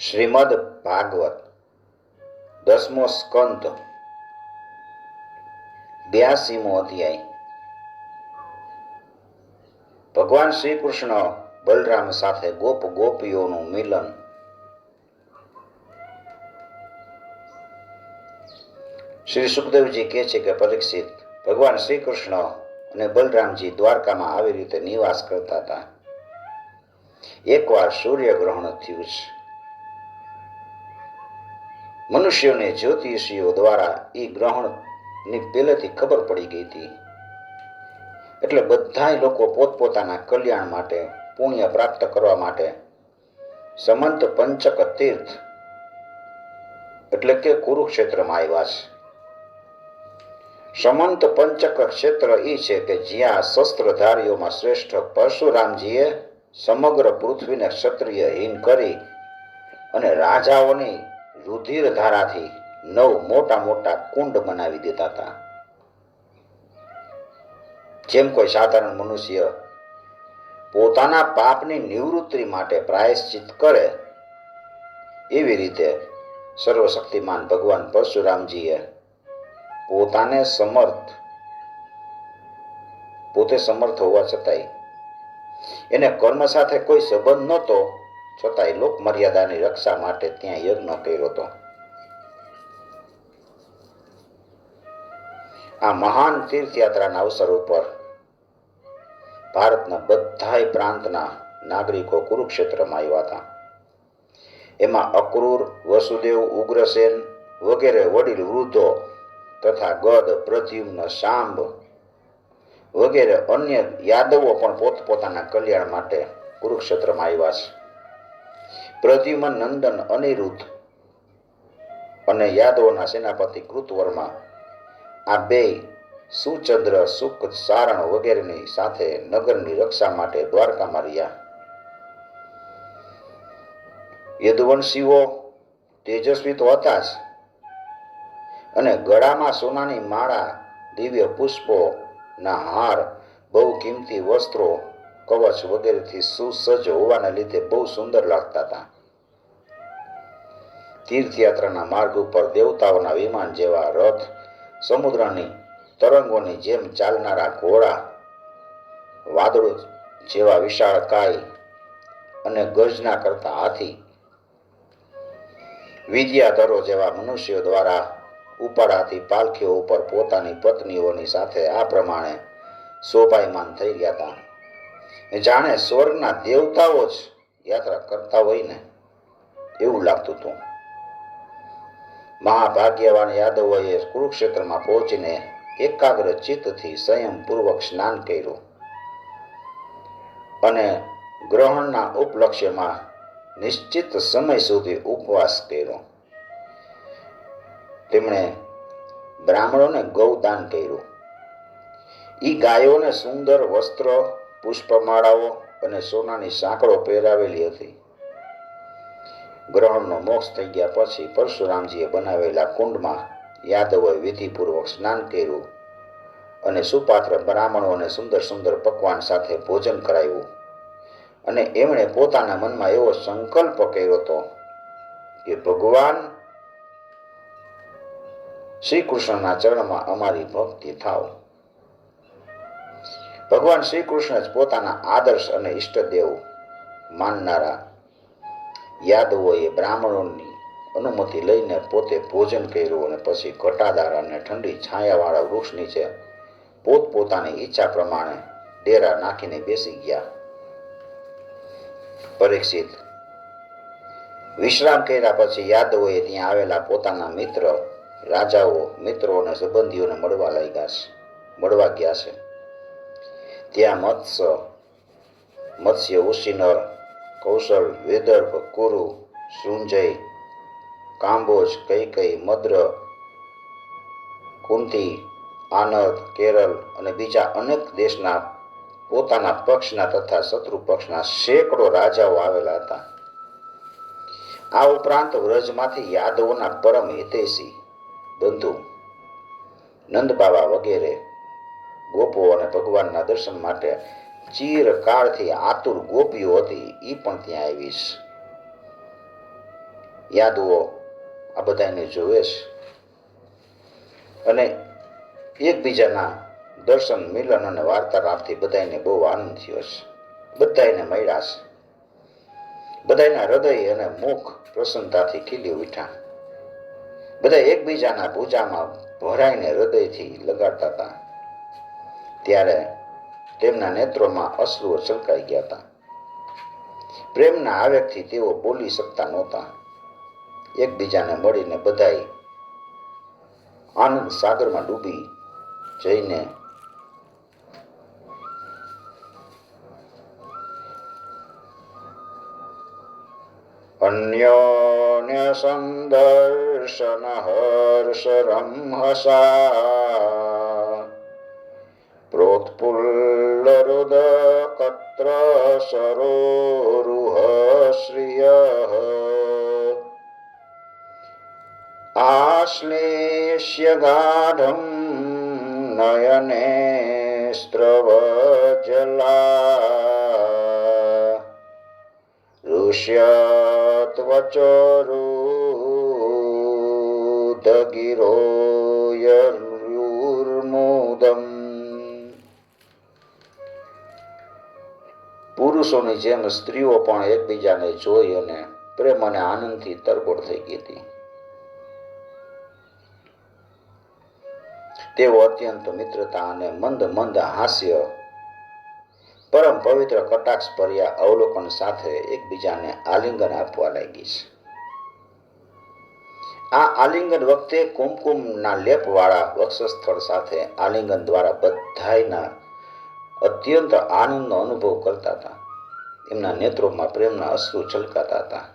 શ્રીમદ ભાગવત, દસમો સ્કંદ, બ્યાસીમો અધ્યાય. ભગવાન શ્રી કૃષ્ણ બલરામ સાથે ગોપ ગોપીઓનું મિલન. શ્રી સુખદેવજી કહે છે કે પરીક્ષિત ભગવાન શ્રી કૃષ્ણ અને બલરામજી દ્વારકામાં આવી રીતે નિવાસ કરતા હતા. એકવાર સૂર્યગ્રહણ થયું છે. મનુષ્યોને જ્યોતિષીઓ દ્વારા એ ગ્રહણની પહેલેથી ખબર પડી ગઈ હતી. એટલે બધાય લોકો પોતપોતાના કલ્યાણ માટે, પુણ્ય પ્રાપ્ત કરવા માટે સમંત પંચક તીર્થ, એટલે કે કુરુક્ષેત્રમાં આવ્યા છે. સમંત પંચક ક્ષેત્ર એ છે કે જ્યાં શસ્ત્રધારીઓમાં શ્રેષ્ઠ પરશુરામજીએ સમગ્ર પૃથ્વીને ક્ષત્રિયહીન કરી અને રાજાઓની રુધિર ધારાથી નવ મોટા મોટા કુંડ બનાવી દેતા હતા. જેમ કોઈ સાધારણ મનુષ્ય પોતાના પાપની નિવૃત્તિ માટે પ્રાયશ્ચિત કરે, એવી રીતે સર્વશક્તિમાન ભગવાન પરશુરામજીએ પોતાને સમર્થ, પોતે સમર્થ હોવા છતાંય એને કર્મ સાથે કોઈ સંબંધ નહોતો છતાંય લોક મર્યાદાની રક્ષા માટે ત્યાં યજ્ઞ કર્યો હતો. આ મહાન તીર્થયાત્રાના અવસર ઉપર ભારતના બધાય પ્રાંતના નાગરિકો કુરુક્ષેત્રમાં આવ્યા હતા. એમાં અક્રૂર, વસુદેવ, ઉગ્રસેન વગેરે વડીલ, વૃદ્ધો તથા ગદ, પ્રદ્યુમ્ન સાંભ વગેરે અન્ય યાદવો પણ પોતપોતાના કલ્યાણ માટે કુરુક્ષેત્રમાં આવ્યા છે. પ્રદ્યુમન નંદન અનિરુદ્ધ અને યાદવોના સેનાપતિ કૃતવર્મા. આ બે સુચંદ્ર સુખ સારણ વગેરેની સાથે નગરની રક્ષા માટે દ્વારકામાં રહ્યા. યદુવંશીઓ તેજસ્વી તો હતા જ અને ગળામાં સોનાની માળા, દિવ્ય પુષ્પોના હાર બહુ કિંમતી વસ્ત્રો કવચ વગેરેથી સુસજ્જ હોવાના લીધે બહુ સુંદર લાગતા હતા. તીર્થયાત્રાના માર્ગ ઉપર દેવતાઓના વિમાન જેવા રથ, સમુદ્રની તરંગોની જેમ ચાલનારા ઘોડા, વાદળો જેવા વિશાળ કાય અને ગર્જના કરતા હાથી, વિદ્યાધરો જેવા મનુષ્યો દ્વારા ઉપાડાથી પાલખીઓ ઉપર પોતાની પત્નીઓની સાથે આ પ્રમાણે શોભાયમાન થઈ ગયા હતા. જાણે સ્વર્ગના દેવતાઓ જ યાત્રા કરતા હોય ને એવું લાગતું હતું. મહાભાગ્યવાન યાદવોએ કુરુક્ષેત્રમાં પહોંચીને એકાગ્ર ચિત્તથી સંયમપૂર્વક સ્નાન કર્યું. અને ગ્રહણના ઉપલક્ષ્યમાં નિશ્ચિત સમય સુધી ઉપવાસ કર્યો. તેમણે બ્રાહ્મણોને ગૌદાન કર્યું. ઈ ગાયોને સુંદર વસ્ત્ર પુષ્પમાળાઓ અને સોનાની સાંકળો પહેરાવેલી હતી. ગ્રહણનો મોક્ષ થઈ ગયા પછી પરશુરામજીએ બનાવેલા કુંડમાં યાદવોએ વિધિપૂર્વક સ્નાન કર્યું અને સુપાત્ર બ્રાહ્મણોને સુંદર સુંદર પકવાન સાથે ભોજન કરાવ્યું. અને એમણે પોતાના મનમાં એવો સંકલ્પ કર્યો હતો કે ભગવાન શ્રી કૃષ્ણના ચરણમાં અમારી ભક્તિ થાવ. ભગવાન શ્રી કૃષ્ણ જ પોતાના આદર્શ અને ઈષ્ટદેવ માનનારા યાદવોએ બ્રાહ્મણોની અનુમતિ લઈને પોતે ભોજન કર્યું અને પછી ઘટાદાર અને ઠંડી છાયાવાળા વૃક્ષ નીચે પોતપોતાની ઈચ્છા પ્રમાણે ડેરા નાખીને બેસી ગયા. પરીક્ષિત વિશ્રામ કર્યા પછી યાદવોએ ત્યાં આવેલા પોતાના મિત્ર, રાજાઓ મિત્રો અને સંબંધીઓને મળવા લાગ્યા છે, મળવા ગયા છે. ત્યાં મત્સ્ય મત્સ્ય ઉશિનર, કૌશલ વિદર્ભ કુરુ, સુંજય, કાંબોજ કૈકઈ મદ્ર, કુંતી, આનંદ, કેરળ અને બીજા અનેક દેશના પોતાના પક્ષના તથા શત્રુ પક્ષના સેંકડો રાજાઓ આવેલા હતા. આ ઉપરાંત વ્રજમાંથી યાદવોના પરમ હિતેશી બંધુ, નંદબાવા વગેરે ગોપો અને ભગવાનના દર્શન માટે ચીરકાળથી આતુર ગોપીઓ હતી એ પણ ત્યાં આવીશ. યાદવો, આ બધાને જોવે છે અને એકબીજાના દર્શન, મિલન અને વાર્તાલાપથી બધાને બહુ આનંદ થયો છે. બધાને મળ્યા છે. બધાના હૃદય અને મુખ પ્રસન્નતાથી ખીલી ઉઠ્યા. બધા એકબીજાના પૂજામાં ભરાઈને હૃદયથી લગાડતા હતા. ત્યારે તેમના નેત્રોમાં અશ્રુઓ છલકાઈ ગયા હતા. પ્રેમના આવેગથી તેઓ બોલી શકતા નહોતા. એકબીજાને મળીને બધાય આનંદ સાગરમાં ડૂબી જઈને અન્યોન્ય સંદર્શન હર્ષ રંહસા प्रोत्पुल्लहृदकत्र सरोरुहश्रियः आश्लेष्य गाढं नयने नयनेस्रवजला। ऋष्यत्वचरुदगिरोयल् પુરુષોની જેમ સ્ત્રીઓ પણ એકબીજાને જોઈ અને પ્રેમ અને આનંદથી તરબોળ થઈ ગઈ હતી. તેઓ અત્યંત મિત્રતા અને મંદ મંદ હાસ્ય, પરમ પવિત્ર કટાક્ષ ભર્યા અવલોકન સાથે એકબીજાને આલિંગન આપવા લાગી છે. આ આલિંગન વખતે કુમકુમના લેપવાળા વક્ષસ્થળ સાથે આલિંગન દ્વારા બધાયના અત્યંત આનંદનો અનુભવ કરતા હતા. એમના નેત્રોમાં પ્રેમના અશ્રુ છલકાતા હતા.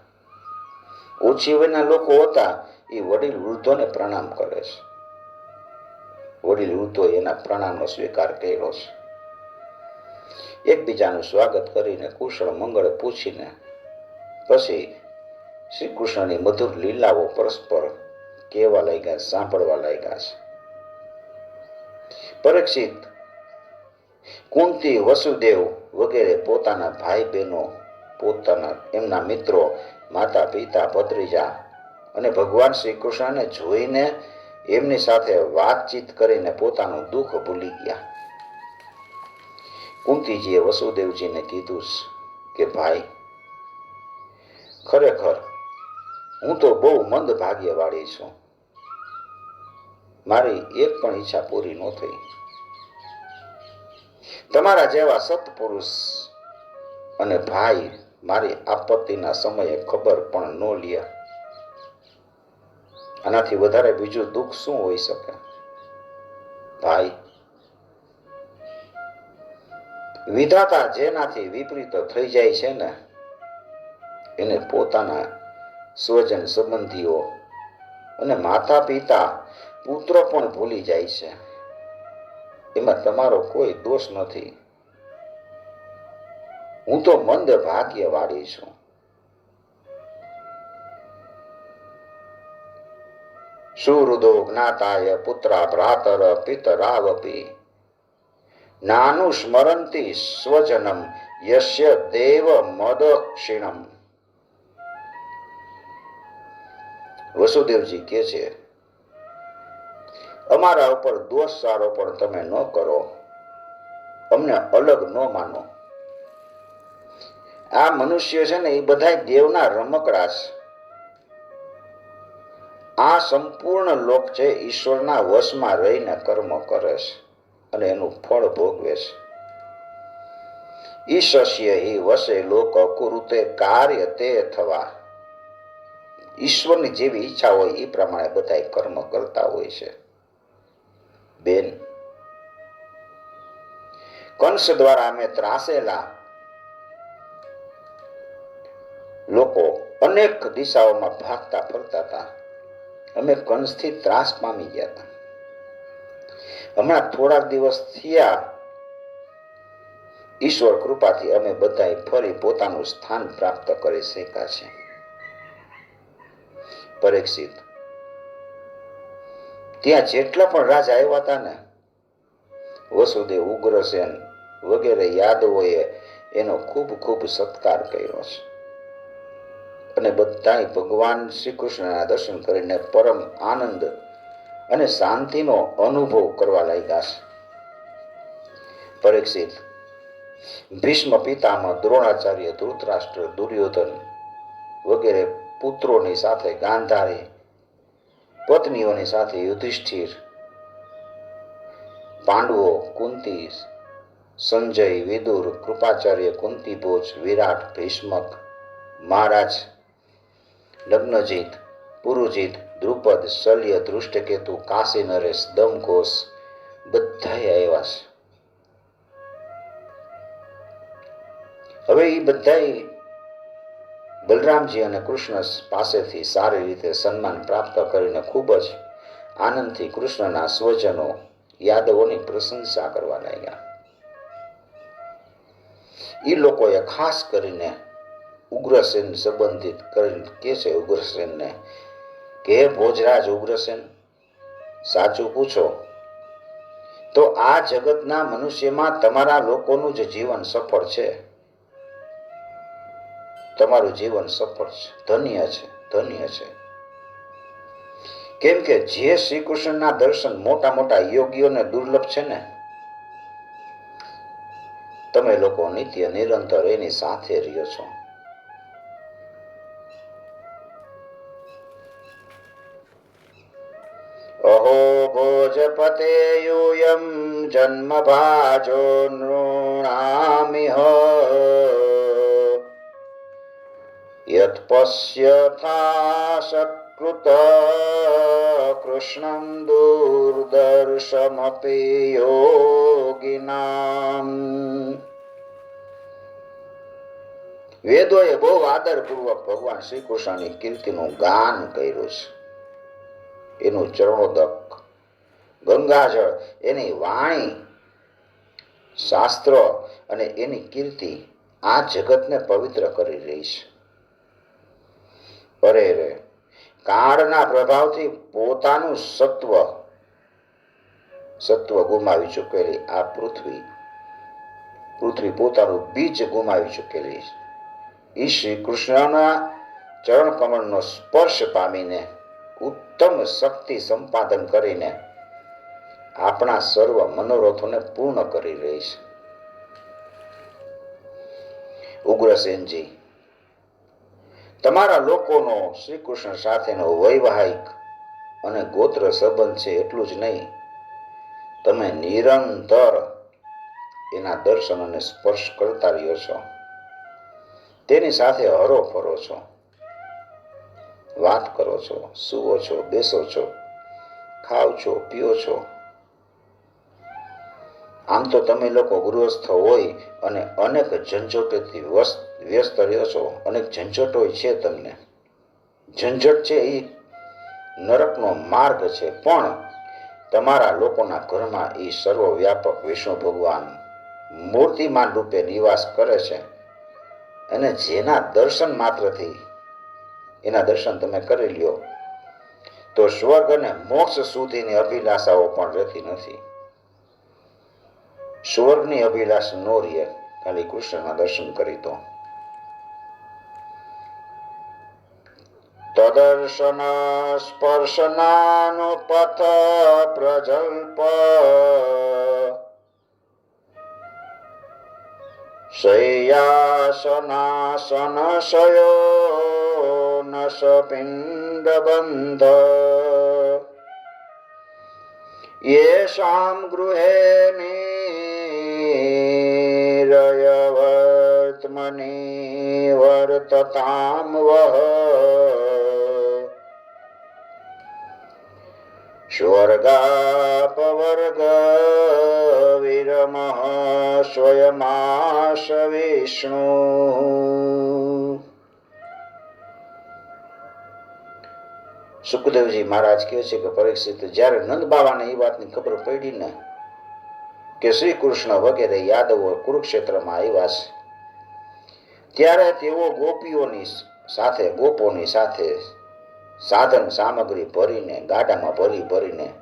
ઓછી વયના લોકો હતા, એ વડીલ વૃદ્ધોને પ્રણામ કરે છે. વડીલ વૃદ્ધો એના પ્રણામનો સ્વીકાર કર્યો છે. એકબીજાનું સ્વાગત કરીને કુશળ મંગળ પૂછીને, પછી શ્રી કૃષ્ણની મધુર લીલાઓ પરસ્પર કહેવા લાગ્યા, સાંભળવા લાગ્યા છે. પરીક્ષિત, કુંતી વસુદેવ વગેરે પોતાના ભાઈ બહેનો, પોતાના એમના મિત્રો, માતા પિતા, ભત્રીજા અને ભગવાન શ્રી કૃષ્ણને જોઈને એમની સાથે વાતચીત કરીને પોતાનું દુઃખ ભૂલી ગયા. કુંતીજીએ વસુદેવજીને કીધું કે, ભાઈ, ખરેખર હું તો બહુ મંદ ભાગ્યવાળી છું. મારી એક પણ ઈચ્છા પૂરી ન થઈ. તમારા જેવા સત્પુરુષ અને ભાઈ મારી આપત્તિના સમયે ખબર પણ ન લ્યા. આનાથી વધારે બીજું દુઃખ શું હોઈ શકે? ભાઈ, વિધાતા જેનાથી વિપરીત થઈ જાય છે ને, એને પોતાના સ્વજન સંબંધીઓ અને માતા પિતા પુત્ર પણ ભૂલી જાય છે. એમાં તમારો કોઈ દોષ નથી. હું તો મંદ ભાગ્યવાળી છું. સુહૃદો જ્ઞાતાય પુત્રા ભ્રાતર પિતરાવપી. નાનું સ્મરંતી સ્વજનમ યશ્ય દેવ મદક્ષિણમ વસુદેવજી કે છે અમારા ઉપર દોષ સારો પણ તમે ન કરો. અમને અલગ ન માનો. આ મનુષ્ય છે ને એ બધા દેવના રમકડા છે. આ સંપૂર્ણ લોક છે ઈશ્વરના વશમાં રહીને કર્મ કરે છે અને એનું ફળ ભોગવે છે. ઈશસ્ય હિ વસે લોક અકુરુતે કાર્ય તે થવા. ઈશ્વરની જેવી ઈચ્છા હોય એ પ્રમાણે બધા કર્મ કરતા હોય છે. બેન. કંસ દ્વારા અમે ત્રાસેલા લોકો અનેક દિશાઓમાં ભાગતા ફરતા હતા. અમે કંસથી ત્રાસ પામી ગયા હતા. હમણાં થોડાક દિવસ થયા ઈશ્વર કૃપાથી અમે બધાએ ફરી પોતાનું સ્થાન પ્રાપ્ત કરી શક્યા છે. પરીક્ષિત ત્યાં જેટલા પણ રાજા આવ્યા હતા ને, વસુદેવ ઉગ્રસેન વગેરે યાદવોએ એનો ખૂબ ખૂબ સત્કાર કર્યો છે. અને બધા ભગવાન શ્રી કૃષ્ણના દર્શન કરીને પરમ આનંદ અને શાંતિનો અનુભવ કરવા લાગ્યા છે. પરીક્ષિત ભીષ્મ પિતામાં દ્રોણાચાર્ય ધૃતરાષ્ટ્ર દુર્યોધન વગેરે પુત્રોની સાથે ગાંધારી પત્નીઓની સાથે યુધિષ્ઠિર, પાંડવો કુંતી, સંજય, વિદુર, કૃપાચાર્ય કુંતી ભોજ, વિરાટ, ભીષ્મક, મહારાજ, લગ્નજીત, પુરુજીત, દ્રુપદ, શલ્ય દૃષ્ટકેતુ કાશી, નરેશ દમઘોષ બધાય આવ્યા છે. હવે એ બધાય બલરામજી અને કૃષ્ણ પાસેથી સારી રીતે સન્માન પ્રાપ્ત કરીને ખૂબ જ આનંદથી કૃષ્ણના સ્વજનો યાદવોની પ્રશંસા કરવા લાગ્યા. એ લોકોએ ખાસ કરીને ઉગ્રસેન સંબંધિત કરીને કે છે ઉગ્રસેનને કે ભોજરાજ ઉગ્રસેન, સાચું પૂછો, તો આ જગતના મનુષ્યમાં તમારા લોકોનું જ જીવન સફળ છે. તમારું જીવન સફળ છે. ધન્ય છે ધન્ય છે. કેમ કે જે શ્રી કૃષ્ણના દર્શન મોટા મોટા યોગીઓને દુર્લભ છે ને, તમે લોકો નિત્ય નિરંતર એની સાથે રહ્યો છો. અહો ભોજપતે યુયમ જન્મ ભાજો નૃણામિહ यत्पश्यथा सत्कृत कृष्णं दुर्दर्शमपि યોગિનામ વેદોએ બહુ આદરપૂર્વક ભગવાન શ્રી કૃષ્ણની કીર્તિનું ગાન કર્યું છે એનું ચરણોદક ગંગાજળ એની વાણી શાસ્ત્રો અને એની કીર્તિ આ જગતને પવિત્ર કરી રહી છે અરે રે કાળના પ્રભાવથી પોતાનું સત્વ સત્વ ગુમાવી ચૂકેલી આ પૃથ્વી પૃથ્વી પોતાનું બીજ ગુમાવી ચૂકેલી ઈ શ્રી કૃષ્ણના ચરણ કમળનો સ્પર્શ પામીને ઉત્તમ શક્તિ સંપાદન કરીને આપણા સર્વ મનોરથોને પૂર્ણ કરી રહી છે. ઉગ્રસેનજી તમારા લોકોનો શ્રી કૃષ્ણ સાથેનો વૈવાહિક અને ગોત્ર સંબંધ છે એટલું જ નહીં. તમે નિરંતર એના દર્શન અને સ્પર્શ કરતા રહ્યો છો. તેની સાથે હરો ફરો છો. વાત કરો છો, સુવો છો, બેસો છો ખાવ છો, પીઓ છો. આમ તો તમે લોકો ગૃહસ્થ હોય અને અનેક ઝંઝટોથી વ્યસ્ત રહ્યો છો અનેક ઝંઝટો છે તમને. ઝંઝટ છે એ નરકનો માર્ગ છે, પણ તમારા લોકોના ઘરમાં એ સર્વવ્યાપક વિષ્ણુ ભગવાન મૂર્તિમાન રૂપે નિવાસ કરે છે. અને જેના દર્શન માત્રથી, એના દર્શન તમે કરી લ્યો, તો સ્વર્ગ અને મોક્ષ સુધીની અભિલાષાઓ પણ રહેતી નથી. સ્વર્ગની અભિલાષ નો રિયલ ખાલી કૃષ્ણના દર્શન કરી તો. તદર્શન સ્પર્શનાનો પથ પ્રજલ્પ. શયાસનાસન શયો નસ પિંડબંધ યેષાં ગૃહે ની निरयवर्त्मनि वर्ततां वः स्वर्गापवर्ग विरमः स्वयमाश विष्णु સુખદેવજી મહારાજ કહે છે કે પરીક્ષિત જ્યારે નંદ બાબાને એ વાતની ખબર પડી ને કે શ્રી કૃષ્ણ વગેરે યાદવો કુરુક્ષેત્રમાં આવ્યા છે ત્યારે તેઓ ગોપીઓની સાથે, ગોપોની સાથે સાધન સામગ્રી ભરીને, ગાડામાં ભરી ભરીને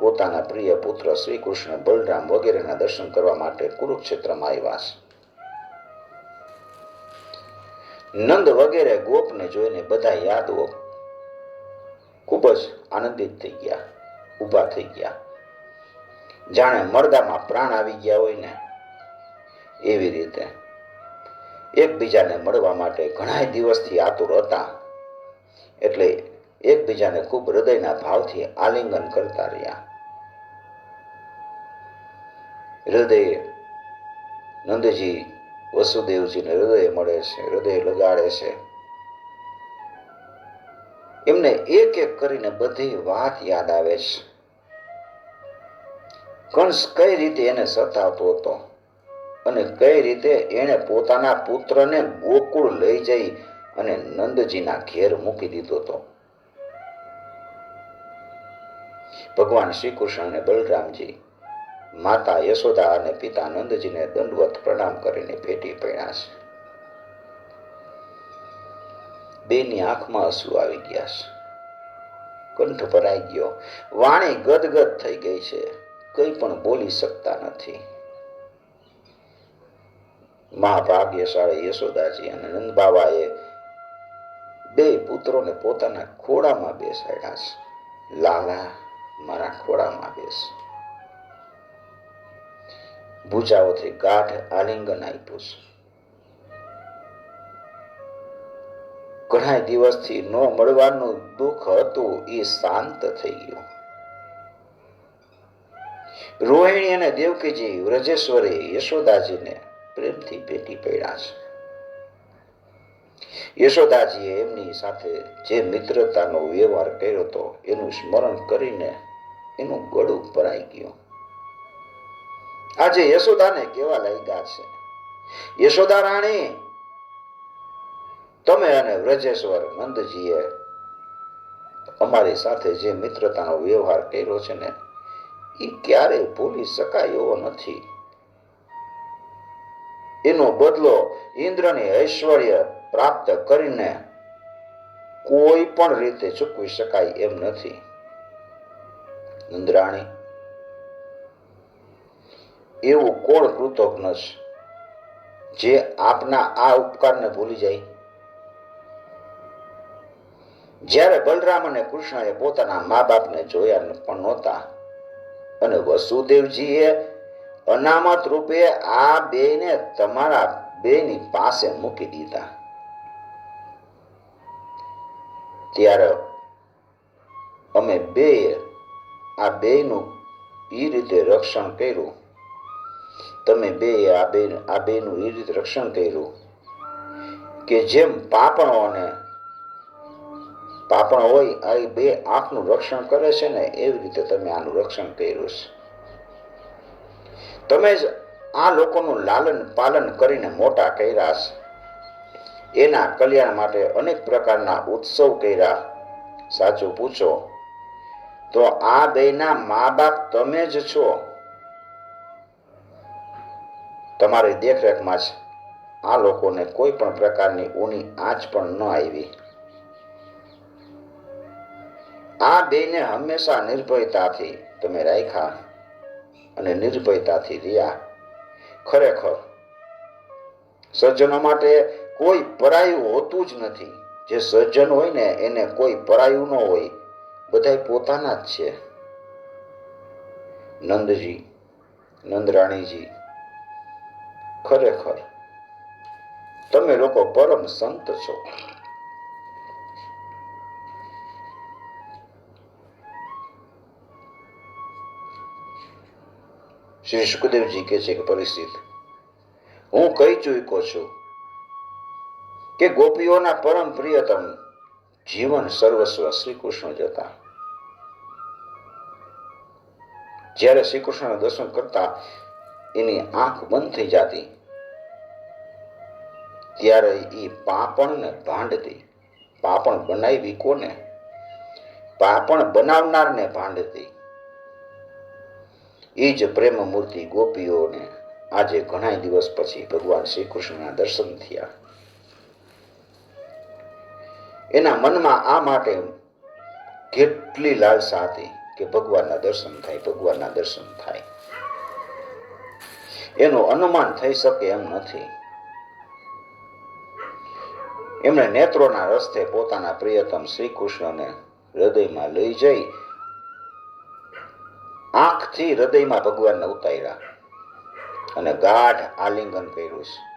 પોતાના પ્રિય પુત્ર શ્રી કૃષ્ણ બલરામ વગેરેના દર્શન કરવા માટે કુરુક્ષેત્રમાં આવ્યા છે. નંદ વગેરે ગોપને જોઈને બધા યાદવો ખૂબ જ આનંદિત થઈ ગયા, ઊભા થઈ ગયા. જાણે મરદામાં પ્રાણ આવી ગયા હોય ને, એવી રીતે એકબીજાને મળવા માટે ઘણા દિવસથી આતુર હતા. એટલે એકબીજાને ખૂબ હૃદયના ભાવથી આલિંગન કરતા રહ્યા. હૃદય નંદજી, વસુદેવજીને હૃદય મળે છે, હૃદય લગાડે છે. એમને એક એક કરીને બધી વાત યાદ આવે છે. કંસ કઈ રીતે એને સતાવતો હતો? અને કઈ રીતે એણે પોતાના પુત્રને ગોકુળ લઈ જઈ અને નંદજીના ઘેર મૂકી દીધો હતો. ભગવાન શ્રી કૃષ્ણ અને બલરામજી માતા યશોદા અને પિતા નંદજીને દંડવત પ્રણામ કરીને ભેટી પડ્યા છે. બેની આંખમાં આંસુ આવી ગયા છે. કંઠ ભરાઈ ગયો. વાણી ગદગદ થઈ ગઈ છે. કંઈ પણ બોલી શકતા નથી. મહાભાગ્યશાળી યશોદાજી અને નંદબાવાએ બે પુત્રોને પોતાના ખોળામાં બેસાડ્યા છે. લાલા, મારા ખોળામાં બેસ. ભૂજાઓથી ગાઢ આલિંગન આપ્યું છે. ઘણા દિવસથી ન મળવાનું દુઃખ હતું, એ શાંત થઈ ગયું. રોહિણી અને દેવકીજી વ્રજેશ્વરી યશોદાજીને પ્રેમથી ભેટી પડ્યા છે. એમની સાથે જે મિત્રતાનો વ્યવહાર કર્યો હતો, એનું સ્મરણ કરીને એનું ગળું ભરાઈ ગયું. આજે યશોદાને કેવા લાગ્યા છે, યશોદા રાણી, તમે અને વ્રજેશ્વર નંદજીએ અમારી સાથે જે મિત્રતાનો વ્યવહાર કર્યો છે ને એ ક્યારેય ભૂલી શકાય એવો નથી. એનો બદલો ઇન્દ્રની ઐશ્વર્ય પ્રાપ્ત કરીને કોઈ પણ રીતે ચૂકવી શકાય એમ નથી. ઇન્દ્રાણી એવું કોણ કૃતજ્ઞ છે જે આપના આ ઉપકારને ભૂલી જાય? જ્યારે બલરામ અને કૃષ્ણએ પોતાના મા બાપને જોયા પણ નહોતા અને વસુદેવજીએ અનામત રૂપે આ બેને તમારા બેની પાસે મૂકી દીધા. ત્યારે અમે બે આ બેનું એ રીતે રક્ષણ કર્યું. તમે બે આ બે, આ બેનું એ રીતે રક્ષણ કર્યું કે જેમ પાપણોને, પાપણ હોય, આ બે આંખનું રક્ષણ કરે છે ને, એવી રીતે તમે આનું રક્ષણ કર્યું છે. તમે જ આ લોકોનું લાલન પાલન કરીને મોટા કર્યા છે એના કલ્યાણ માટે અનેક પ્રકારના ઉત્સવ કર્યા. સાચું પૂછો, તો આ બેના મા બાપ તમે જ છો? તમારી દેખરેખમાં જ આ લોકોને કોઈ પણ પ્રકારની ઊની આંચ પણ ન આવી. આ બેને હંમેશા નિર્ભયતાથી તમે રાખ્યા. અને નિર્ભયતાથી રહ્યા. ખરેખર, સજ્જનો માટે કોઈ પરાયું હોતું જ નથી. જે સજ્જન હોય ને, એને કોઈ પરાયું ન હોય. બધા પોતાના જ છે. નંદજી, નંદરાણીજી, ખરેખર, તમે લોકો પરમ સંત છો. શ્રી સુખદેવજી કહે છે કે પરિસ્થિત. હું કઈ ચૂક્યો છું કે ગોપીઓના પરમ પ્રિયતમ જીવન સર્વસ્વ શ્રી કૃષ્ણ જ હતા. જ્યારે શ્રી કૃષ્ણ દર્શન કરતા એની આંખ બંધ થઈ જતી, ત્યારે એ પાપણને ભાંડતી, પાપણ બનાવી કોને? પાપણ બનાવનારને ભાંડતી. એ જ પ્રેમ મૂર્તિ ગોપીઓને આજે ઘણા દિવસ પછી ભગવાન શ્રી કૃષ્ણના દર્શન થયા. એના મનમાં આ માટે કેટલી લાલસા હતી કે ભગવાનના દર્શન થાય, ભગવાનના દર્શન થાય. એનું અનુમાન થઈ શકે એમ નથી. એમણે નેત્રોના રસ્તે પોતાના પ્રિયતમ શ્રી કૃષ્ણને હૃદયમાં લઈ જઈ આંખથી હૃદયમાં ભગવાનને ઉતાર્યા અને ગાઢ આલિંગન કર્યું છે.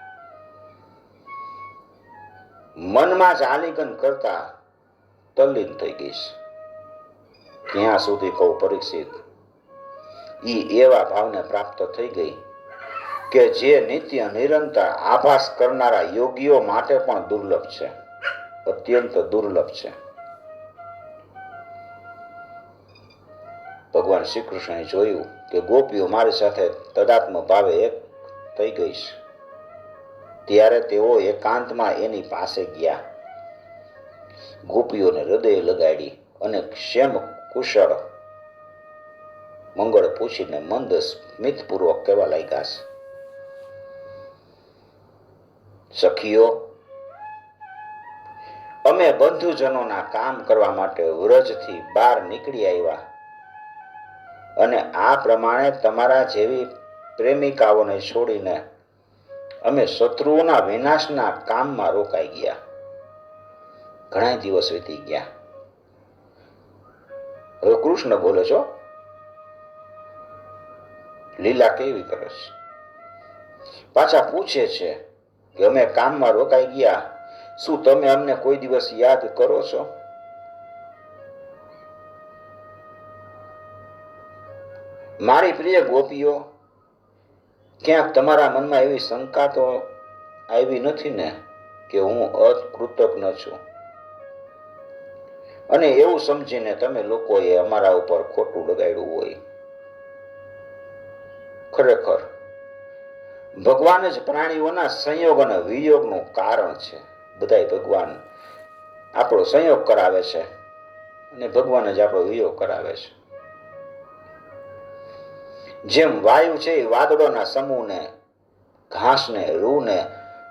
મનમાં જ આલિંગન કરતા તલ્લીન થઈ ગઈ છે. ક્યાં સુધી કહું પરીક્ષિત, ઈ એવા ભાવને પ્રાપ્ત થઈ ગઈ કે જે નિત્ય નિરંતર આભાસ કરનારા યોગીઓ માટે પણ દુર્લભ છે, અત્યંત દુર્લભ છે. ભગવાન શ્રી કૃષ્ણએ જોયું કે ગોપીઓ મારી સાથે તદાત્મ ભાવે એક થઈ ગઈ છે. ત્યારે તેઓ એકાંતમાં એની પાસે ગયા. ગોપીઓને હૃદય લગાડી અને ક્ષેમ કુશળ મંગળ પૂછીને મંદ સ્મિતપૂર્વક કહેવા લાગ્યા છે. સખીઓ, અમે બંધુજનોના કામ કરવા માટે વ્રજથી બહાર નીકળી આવ્યા. અને આ પ્રમાણે તમારા જેવી પ્રેમિકાઓને છોડીને અમે શત્રુઓના વિનાશના કામમાં રોકાઈ ગયા. ઘણા દિવસ વીતી ગયા. હવે કૃષ્ણ બોલે છો લીલા કેવી કરે છે? પાછા પૂછે છે કે અમે કામમાં રોકાઈ ગયા. શું તમે અમને કોઈ દિવસ યાદ કરો છો? મારી પ્રિય ગોપીઓ, ક્યાંક તમારા મનમાં એવી શંકા તો આવી નથી ને કે હું અકૃતજ્ઞ છું? અને એવું સમજીને તમે લોકોએ અમારા ઉપર ખોટું લગાડ્યું હોય. ખરેખર, ભગવાન જ પ્રાણીઓના સંયોગ અને વિયોગનું કારણ છે. બધાય ભગવાન આપણો સંયોગ કરાવે છે અને ભગવાન જ આપણો વિયોગ કરાવે છે. જેમ વાયુ છે એ વાદળોના સમૂહને, ઘાસને, રૂને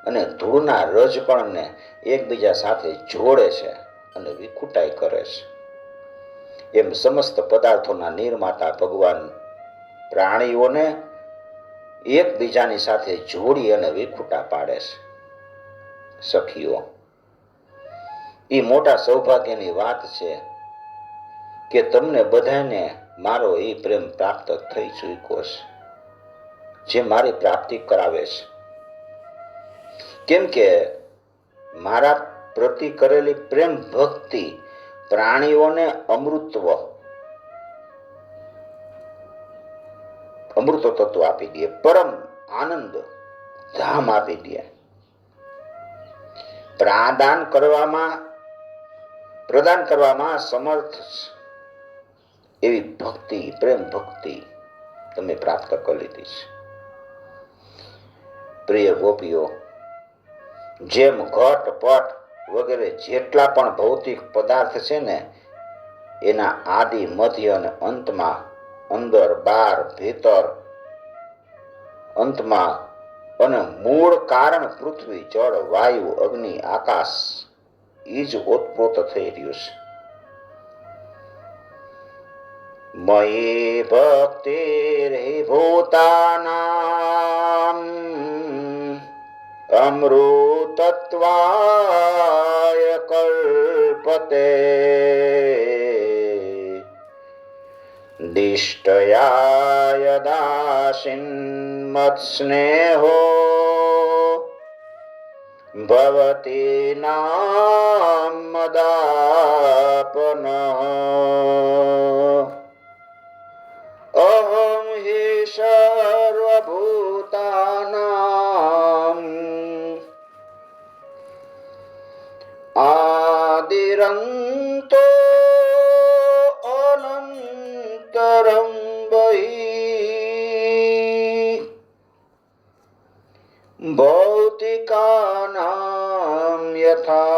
અને ધૂળના રજકણને એકબીજા સાથે જોડે છે અને વિખુટાઈ કરે છે. એમ સમસ્ત પદાર્થોના નિર્માતા ભગવાન પ્રાણીઓને એકબીજાની સાથે જોડી અને વિખુટા પાડે છે. સખીઓ એ મોટા સૌભાગ્યની વાત છે કે તમને બધાને મારો એ પ્રેમ પ્રાપ્ત થઈ ચૂક્યો છે, જે મારી પ્રાપ્તિ કરાવે છે. કેમ કે મારા પ્રતિ કરેલી પ્રેમ ભક્તિ પ્રાણીઓને અમૃતવ અમૃત તત્વ આપી દે, પરમ આનંદ ધામ આપી દે. પ્રદાન કરવામાં પ્રદાન કરવામાં સમર્થ એવી ભક્તિ, પ્રેમ ભક્તિ તમે પ્રાપ્ત કરી લીધી છે. પ્રિય ગોપીઓ, જેમ ઘટ પટ વગેરે જેટલા પણ ભૌતિક પદાર્થ છે ને, એના આદિ, મધ્ય અને અંતમાં અંદર, બાર, ભીતર અંતમાં અને મૂળ કારણ પૃથ્વી, જળ, વાયુ, અગ્નિ, આકાશ એ જ ઓતપ્રોત થઈ રહ્યું છે. મયી ભક્તિર્હિ ભૂતાનામ અમૃતત્વાય કલ્પતે દિષ્ટયા યદાશિન્મત્સ્નેહો ભવતી નામ મદાપન た。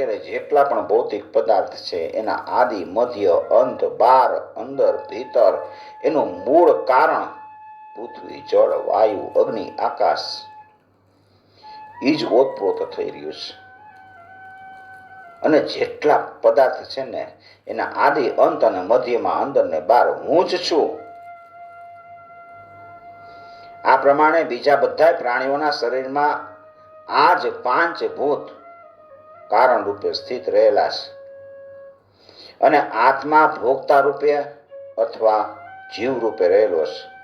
વગેરે જેટલા પણ ભૌતિક પદાર્થ છે, એના આદિ, મધ્ય અંત બાર, અંદર, ભીતર, એનું મૂળ કારણ પૃથ્વી, જળ, વાયુ, અગ્નિ, આકાશ એ જ ઓતપ્રોત થઈ રહ્યું છે. અને જેટલા પદાર્થ છે ને, એના આદિ, અંત અને મધ્યમાં અંદર ને બહાર હું જ છું. આ પ્રમાણે બીજા બધા પ્રાણીઓના શરીરમાં આ જ પાંચ ભૂત કારણ રૂપે સ્થિત રહેલા છે. અને આત્મા ભોગતા રૂપે અથવા જીવ રૂપે રહેલો છે.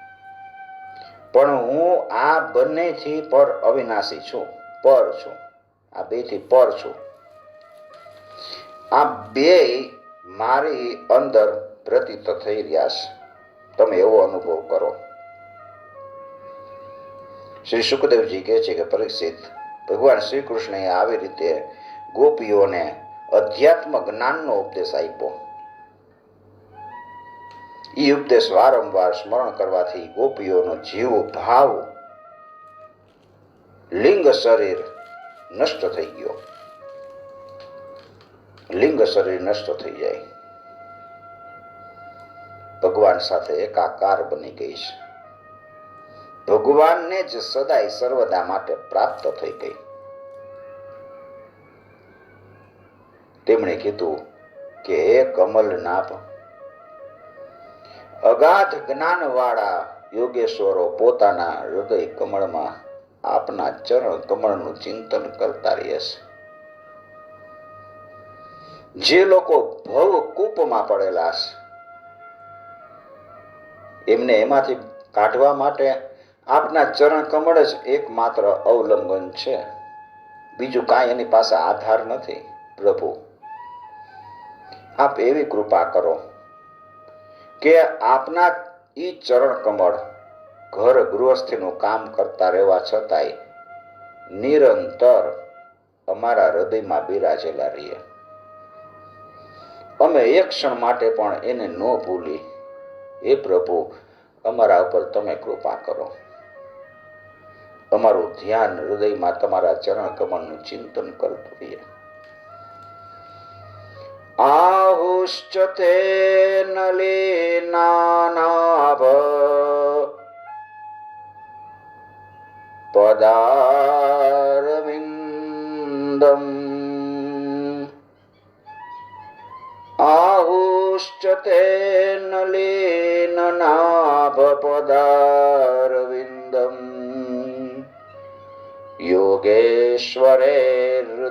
પણ હું આ બંનેથી પર અવિનાશી છું, પર છું. આ બેથી પર છું. આ બે મારી અંદર પ્રતીત થઈ રહ્યા છે. તમે એવો અનુભવ કરો. શ્રી સુખદેવજી કહે છે કે પરીક્ષિત, ભગવાન શ્રી કૃષ્ણએ આવી રીતે ગોપીઓને અધ્યાત્મ જ્ઞાનનો ઉપદેશ આપ્યો. એ ઉપદેશ વારંવાર સ્મરણ કરવાથી ગોપીઓનો જીવ, ભાવ, લિંગ શરીર નષ્ટ થઈ ગયો. લિંગ શરીર નષ્ટ થઈ જાય. ભગવાન સાથે એકાકાર બની ગઈ છે. ભગવાનને જ સદાય સર્વદા માટે પ્રાપ્ત થઈ ગઈ. તેમણે કીધું કે હે કમલનાભ, અગાધ જ્ઞાનવાળા યોગેશ્વરો પોતાના હૃદય કમળમાં આપના ચરણ કમળનું ચિંતન કરતા રહે છે જે લોકો ભવ કૂપમાં પડેલા છે, એમને એમાંથી કાઢવા માટે આપના ચરણ કમળ જ એકમાત્ર અવલંબન છે. બીજું કાંઈ એની પાસે આધાર નથી. પ્રભુ આપ એવી કૃપા કરો કે આપના ઈ ચરણ કમળ ઘર ગૃહસ્થીનું કામ કરતા રહેવા છતાંય નિરંતર અમારા હૃદયમાં બિરાજેલા રહીએ. અમે એક ક્ષણ માટે પણ એને ન ભૂલી. હે પ્રભુ, અમારા ઉપર તમે કૃપા કરો. અમારું ધ્યાન હૃદયમાં તમારા ચરણ કમળનું ચિંતન કરતું રહીએ. આહુશ્ચ તે નલીનાનાભ પદારવિંદમ આહુશ્ચ તે નલીનનાભ પદારવિંદમ યોગેશ્વરે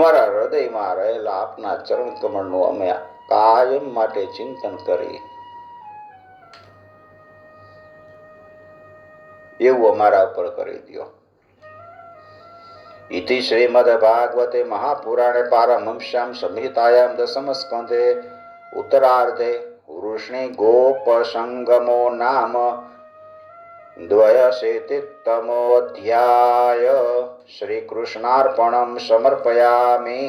અમારા હૃદયમાં રહેલા આપના ચરણ કમળનું અમે કાયમ માટે ચિંતન કરી એવું અમારા ઉપર કરી દો ઇતિ શ્રીમદ્ભાગવતે મહાપુરાણે પારમહંસ્યામ સંહિતાયામ દસમ સ્કંધે ઉત્તરાર્ધે વૃષ્ણિ ગોપસંગમો श्रीकृष्णार्पणं समर्पयामि।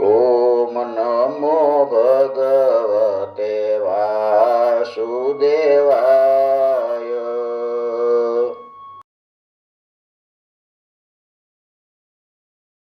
ઓમ નમો ભગવતે વાસુદેવાય